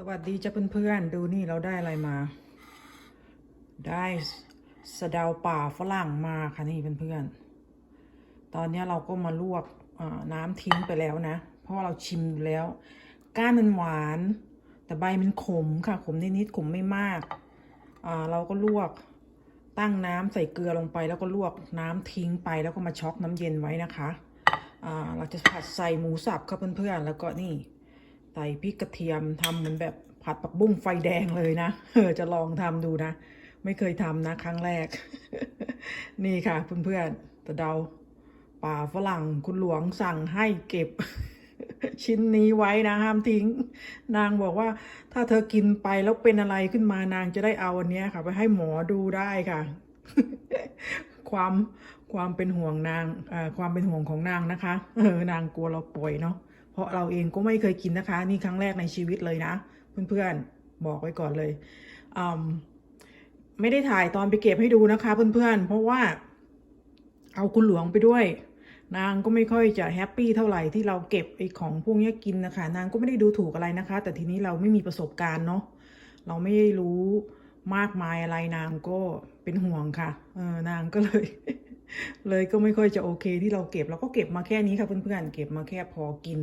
สวัสดีจ้าเพื่อนๆ ดูนี่เราได้อะไรมา ได้สะเดาป่าฝรั่งมาค่ะนี่เพื่อนๆ ตอนนี้เราก็มาลวกน้ำทิ้งไปแล้วนะ เพราะว่าเราชิมแล้ว ก้านมันหวาน แต่ใบมันขมค่ะ ขมนิดๆ ขมไม่มากอ่าเราก็ลวกตั้งน้ำใส่เกลือลงไปแล้วก็ลวกน้ำทิ้งไปแล้วก็มาช็อกน้ำเย็นไว้นะคะอ่าเราจะผัดใส่หมูสับครับเพื่อนๆ แล้วก็นี่ ส่พริกกระเทียมทำเหมือนแบบผัดปักบุ้งไฟแดงเลยนะเออจะลองทำดูนะ ไม่เคยทำนะครั้งแรก นี่ค่ะเพื่อนๆตะเดาป่าฝรั่งคุณหลวงสั่งให้เก็บ ชิ้นนี้ไว้นะห้ามทิ้ง นางบอกว่าถ้าเธอกินไปแล้วเป็นอะไรขึ้นมานางจะได้เอาอันนี้ค่ะ ไปให้หมอดูได้ค่ะ ความความเป็นห่วงนางความเป็นห่วงของนางนะคะ เออนางกลัวเราป่วยเนาะ ราะเราเองก็ไม่เคยกินนะคะ นี่ครั้งแรกในชีวิตเลยนะ เพื่อนๆบอกไว้ก่อนเลยไม่ได้ถ่ายตอนไปเก็บให้ดูนะคะเพื่อนๆ เพราะว่าเอาคุณหลวงไปด้วย นางก็ไม่ค่อยจะแฮปปี้เท่าไหร่ที่เราเก็บไอ้ของพวกนี้กินนะคะ นางก็ไม่ได้ดูถูกอะไรนะคะ แต่ทีนี้เราไม่มีประสบการณ์เนาะเราไม่ได้รู้มากมายอะไรนางก็เป็นห่วงค่ะเออนางก็เลย เลยก็ไม่ค่อยจะโอเคที่เราเก็บเราก็เก็บมาแค่นี้ค่ะเพื่อนๆเก็บมาแค่พอกิน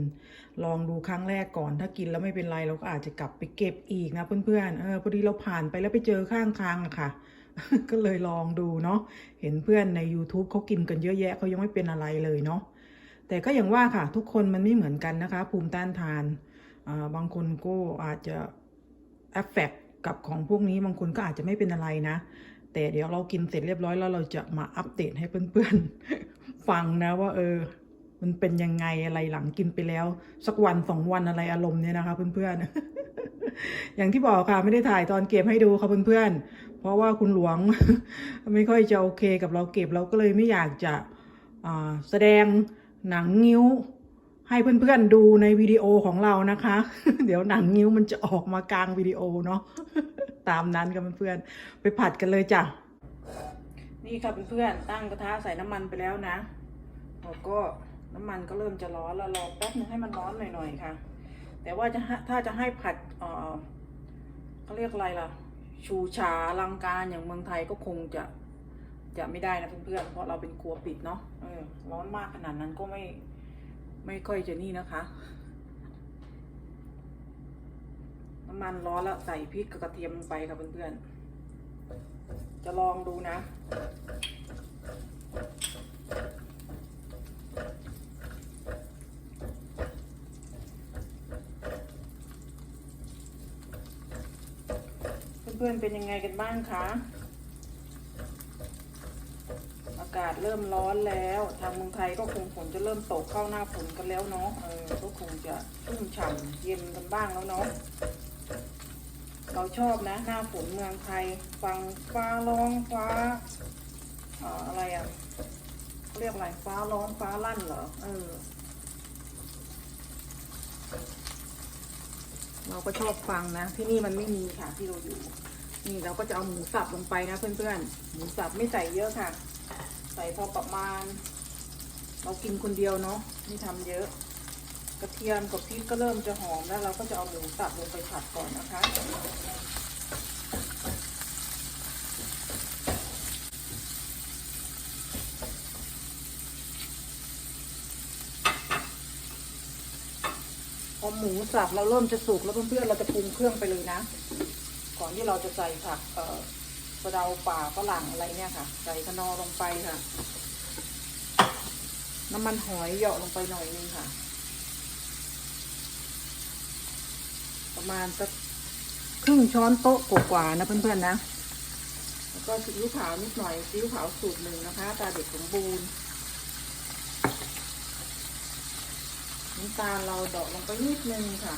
ลองดูครั้งแรกก่อน ถ้ากินแล้วไม่เป็นไรเราก็อาจจะกลับไปเก็บอีกนะเพื่อนๆเออพอดีเราผ่านไปแล้วไปเจอข้างทางอะค่ะ ก็เลยลองดูเนาะเห็นเพื่อนใน YouTube เขากินกันเยอะแยะเขายังไม่เป็นอะไรเลยเนาะแต่ก็อย่างว่าค่ะ ทุกคนมันไม่เหมือนกันนะคะ ภูมิต้านทานอ่าบางคนก็อาจจะเอฟเฟกกับของพวกนี้บางคนก็อาจจะไม่เป็นอะไรนะ แต่เดี๋ยวเรากินเสร็จเรียบร้อยแล้วเราจะมาอัปเดตให้เพื่อนๆ ฟังนะว่าเออ มันเป็นยังไงอะไรหลังกินไปแล้ว สักวันสองวันอะไรอารมณ์เนี่ยนะคะ เพื่อนๆ อย่างที่บอกค่ะไม่ได้ถ่ายตอนเก็บให้ดูค่ะเพื่อนๆ เพราะว่าคุณหลวงไม่ค่อยจะโอเคกับเราเก็บเราก็เลยไม่อยากจะแสดงหนังงิ้ว ให้เพื่อนๆดูในวิดีโอของเรานะคะ เดี๋ยวหนังงิ้วมันจะออกมากลางวิดีโอเนาะตามนั้นค่ะเพื่อนๆไปผัดกันเลยจ้ะนี่ค่ะเพื่อนๆตั้งกระทะใส่น้ำมันไปแล้วนะแล้วก็น้ำมันก็เริ่มจะร้อนแล้วรอแป๊บนึงให้มันร้อนหน่อยๆค่ะ แต่ว่าจะถ้าจะให้ผัดเออเขาเรียกอะไรล่ะ ชูชาลังการอย่างเมืองไทยก็คงจะจะไม่ได้นะเพื่อนๆเพราะเราเป็นครัวปิดเนาะเออร้อนมากขนาดนั้นก็ไม่ ไม่ค่อยจะนี่นะคะ น้ำมันร้อนแล้วใส่พริกกับกระเทียมลงไปค่ะเพื่อนๆ จะลองดูนะเพื่อนๆเป็นยังไงกันบ้างคะ อากา ศเริ่มร้อนแล้ว ทางเมืองไทยก็คงฝนจะเริ่มตกเข้าหน้าฝนกันแล้วเนาะเออก็คงจะชุ่มฉ่ำเย็นกันบ้างแล้วเนาะเราชอบนะ หน้าฝนเมืองไทย ฟังฟ้าร้องฟ้าอะไรอะเขาเรียกอะไรฟ้าร้องฟ้าลั่นเหรอเออเราก็ชอบฟังนะ ที่นี่มันไม่มีค่ะที่เราอยู่ นี่เราก็จะเอาหมูสับลงไปนะเพื่อนๆ หมูสับไม่ใส่เยอะค่ะ ใส่พอประมาณ เรากินคนเดียวเนาะไม่ทำเยอะ กระเทียมกับพริกก็เริ่มจะหอมแล้วเราก็จะเอาหมูสับลงไปผัดก่อนนะคะพอหมูสับเราเริ่มจะสุกแล้วเพื่อนๆเราจะปรุงเครื่องไปเลยนะ ก่อนที่เราจะใส่ผัก เอ่อสะเดาป่าฝรั่งอะไรเนี่ยค่ะ ใส่คะนอลงไปค่ะ น้ำมันหอยเหยาะลงไปหน่อยนึงค่ะ ประมาณสักครึ่งช้อนโต๊ะกว่าๆนะเพื่อนๆนะแล้วก็ซีอิ๊วขาวนิดหน่อยซีอิ๊วขาวสูตรหนึ่งนะคะตาเด็กสมบูรณ์น้ำตาลเราดอกลงไปนิดนึงค่ะ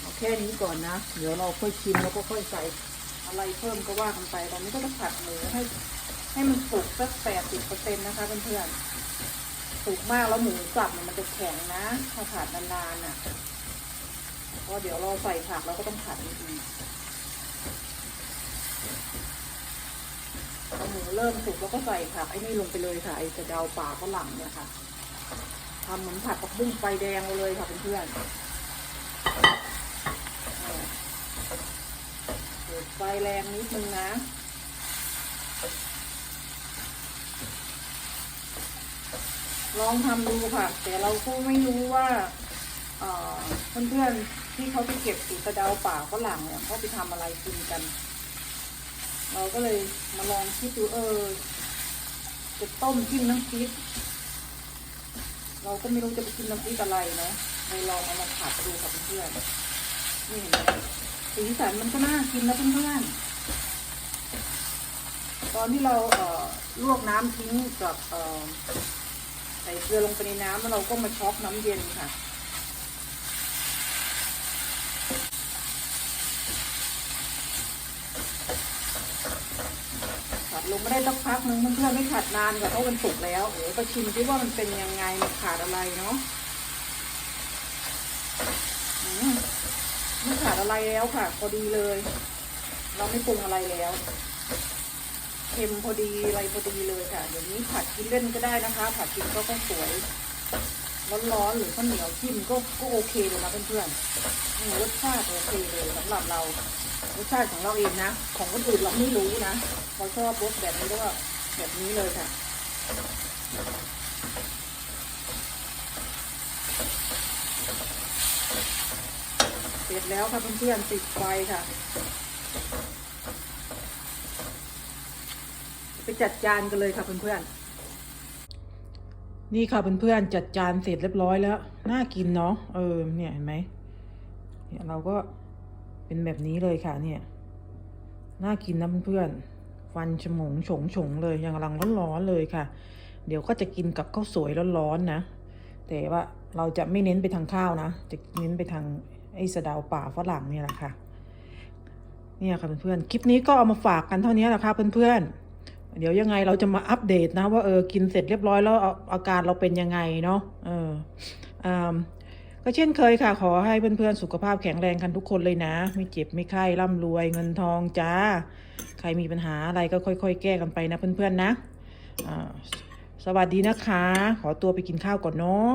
เอา แค่นี้ก่อนนะ เดี๋ยวเราค่อยชิมแล้วก็ค่อยใส่อะไรเพิ่มก็ว่ากันไปตอนนี้ก็จะผัดหมูให้ ให้มันสุกสักแปดสิบเปอร์เซ็นต์นะคะเพื่อนๆสุกมากแล้วหมูสับมันจะแข็งนะถ้าผัดนานๆน่ะเพราะเดี๋ยวเราใส่ผักเราก็ต้องผัดอีกพอหมูเริ่มสุกแล้วก็ใส่ผักไอ้นี่ลงไปเลยค่ะไอ้กระเดาป่าฝรั่งเนี่ยค่ะทำเหมือนผัดกับบุ้งไฟแดงเลยค่ะเพื่อนๆอ่าเปิด ไฟแรงนิดนึงนะลองทำดูค่ะ แต่เราก็ไม่รู้ว่าเอ่อเพื่อนๆที่เขาไปเก็บสีกระเดาป่าฝรั่งเนี่ยเขาไปทำอะไรกินกัน เราก็เลยมาลองคิดดูเออ จะต้มจิ้มน้ำพริกเราก็ไม่รู้จะไปกินน้ำพริกอะไรนะเลยลองเอามาผัดดูกับเพื่อนๆนี่เห็นไหม สีสันมันก็น่ากินนะเพื่อนๆตอนที่เราเอ่อลวกน้ำทิ้งกับเอ่อใส่เกลือลงไปในน้ำแล้วเราก็มาช็อกน้ำเย็นค่ะัดลงไม่ได้สักพักนึงเพื่อนๆไม่ผัดนานกับเพราะมันสุกแล้วเดี๋ยวไปชิมซิว่ามันเป็นยังไงมันขาดอะไรเนาะอืมไม่ขาด อะไรแล้วค่ะ พอดีเลย เราไม่ปรุงอะไรแล้วเค็มพอดีอะไรพอดีเลยค่ะเดี๋ยวนี้ผัดกินเล่นก็ได้นะคะ ผัดกินก็ก็สวยร้อนๆหรือข้าวเหนียวจิ้มก็ก็โอเคเลยนะเพื่อนๆรสชาติโอเคเลยสำหรับเรารสชาติของเราเองนะ ของคนอื่นเราไม่รู้นะเราชอบรสแบบนี้ก็แบบนี้เลยค่ะ เสร็จแล้วค่ะเพื่อนๆติดไฟค่ะ ไปจัดจานกันเลยค่ะเพื่อนๆนี่ค่ะเพื่อนๆจัดจานเสร็จเรียบร้อยแล้วน่ากินเนาะเออเนี่ยเห็นไหมเนี่ยเราก็เป็นแบบนี้เลยค่ะเนี่ยน่ากินนะเพื่อนๆฟันฉมงฉงฉงเลยยังกำลังร้อนๆเลยค่ะ เดี๋ยวก็จะกินกับข้าวสวยร้อนๆนะแต่ว่าเราจะไม่เน้นไปทางข้าวนะ จะเน้นไปทางไอ้สะดาวป่าฝรั่งเนี่ยแหละค่ะ เนี่ยค่ะเพื่อนๆ คลิปนี้ก็เอามาฝากกันเท่านี้แหละค่ะเพื่อนๆ เดี๋ยวยังไงเราจะมาอัปเดตนะ ว่าเออกินเสร็จเรียบร้อยแล้วอาการเราเป็นยังไงเนาะ เอออ่าก็เช่นเคยค่ะ ขอให้เพื่อนๆ สุขภาพแข็งแรงกันทุกคนเลยนะ ไม่เจ็บไม่ไข้ร่ำรวยเงินทองจ้า ใครมีปัญหาอะไรก็ค่อย ๆ แก้กันไปนะเพื่อนๆนะ สวัสดีนะคะ ขอตัวไปกินข้าวก่อนเนาะ